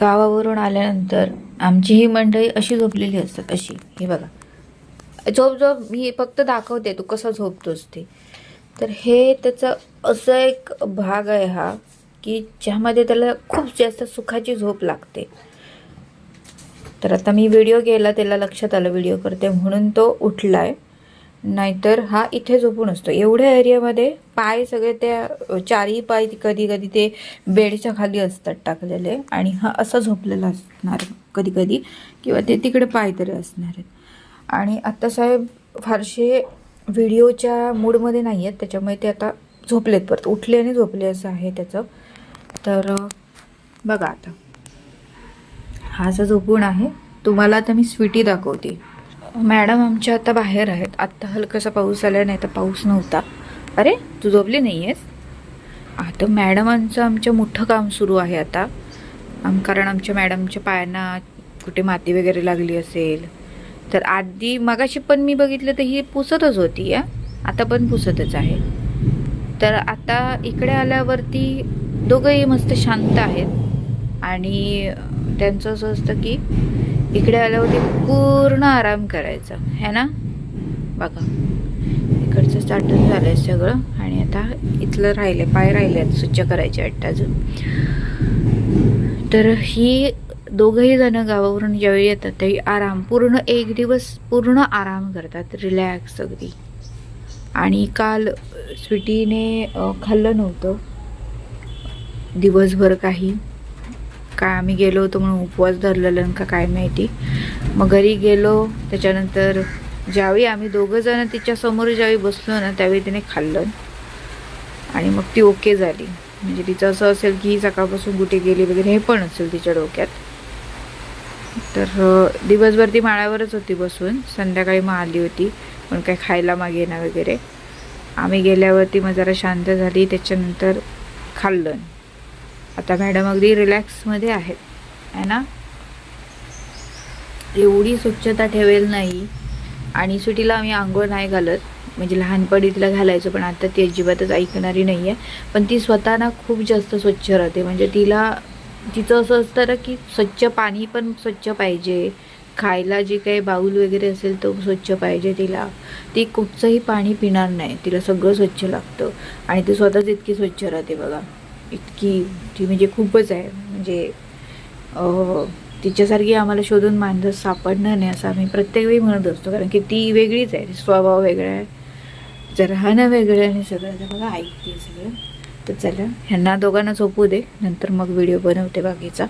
गावावरून आल्यानंतर आमची ही मंडळी अशी झोपलेली असतात अशी हे बघा. झोप झोप मी फक्त दाखवते तू कसा झोपतोस ते. तर हे त्याचं असं एक भाग आहे हा की ज्यामध्ये त्याला खूप जास्त सुखाची झोप लागते. तर आता मी व्हिडिओ केला त्याला लक्षात आलं व्हिडिओ करते म्हणून तो उठला आहे नाहीतर हा इथे झोपून असतो. एवढ्या एरियामध्ये पाय सगळे त्या चारही पाय कधी कधी ते बेडच्या खाली असतात टाकलेले आणि हा असा झोपलेला असणार कधी कधी किंवा ते तिकडे पाय तरी असणार आहेत. आणि आत्ता साहेब फारसे व्हिडिओच्या मूडमध्ये नाही आहेत त्याच्यामुळे ते आता झोपलेत परत. उठले आणि झोपले असं आहे त्याचं. तर बघा आता. हा असा झोपून आहे. तुम्हाला आता मी स्वीटी दाखवते. मॅडम आमच्या आता बाहेर आहेत. आत्ता हलकासा पाऊस आला नाही तर पाऊस नव्हता. अरे तू झोपली नाही आहेस आता मॅडमांचं आमचं मोठं काम सुरू आहे आता. आम कारण आमच्या मॅडमच्या पायांना कुठे माती वगैरे लागली असेल. तर आधी मगाशी पण मी बघितलं तर ही पुसतच होती या आता पण पुसतच आहे. तर आता इकडे आल्यावरती दोघंही मस्त शांत आहेत. आणि त्यांचं असं असतं की इकडे आल्यावरती पूर्ण आराम करायचा. है ना? बघा. इकडचं चाटण झालं आहे सगळं आणि आता इथलं राहिले पाय राहिले आहेत स्वच्छ करायचे वाटतं अजून. तर ही दोघंही जण गावावरून ज्यावेळी येतात त्यावेळी आराम पूर्ण एक दिवस पूर्ण आराम करतात. रिलॅक्स अगदी. आणि काल स्वीटीने खाल्लं नव्हतं. दिवसभर काही. काय आम्ही गेलो होतो म्हणून उपवास धरलेला का काय माहिती. मग घरी गेलो त्याच्यानंतर ज्यावेळी आम्ही दोघं जण तिच्यासमोर ज्यावेळी बसलो ना त्यावेळी तिने खाल्लं. आणि मग ती ओके झाली. म्हणजे तिचं असं असेल की ही सकाळपासून कुठे गेली वगैरे हे पण असेल तिच्या डोक्यात. तर दिवसभर ती माळ्यावरच होती बसून. संध्याकाळी मग आली होती पण काय खायला मागे ना वगैरे. आम्ही गेल्यावरती मग जरा शांत झाली त्याच्यानंतर खाल्लं. आता मॅडम अगदी रिलॅक्समध्ये आहेत. आहे ना? एवढी स्वच्छता ठेवेल नाही. आणि सुटीला आम्ही आंघोळ नाही घालत. म्हणजे लहानपणी तिला घालायचो पण आता ती अजिबातच ऐकणारी नाही आहे पण ती स्वतः ना खूप जास्त स्वच्छ राहते. म्हणजे तिला तिचं असं असतं ना की स्वच्छ पाणी पण स्वच्छ पाहिजे. खायला जे काही बाऊल वगैरे असेल तो स्वच्छ पाहिजे तिला. ती कुठचंही पाणी पिणार नाही. तिला सगळं स्वच्छ लागतं. आणि ती स्वतःच इतकी स्वच्छ राहते बघा. इतकी ती म्हणजे खूपच आहे. म्हणजे तिच्यासारखी आम्हाला शोधून माणसं सापडणार नाही असं आम्ही प्रत्येक वेळी म्हणत असतो. कारण की ती वेगळीच आहे. स्वभाव वेगळा आहे. जर राहणं वेगळं आणि सगळं. तर बघा ऐकते सगळं. तर चला ह्यांना दोघांना झोपू दे. नंतर मग व्हिडिओ बनवते बाकीचा.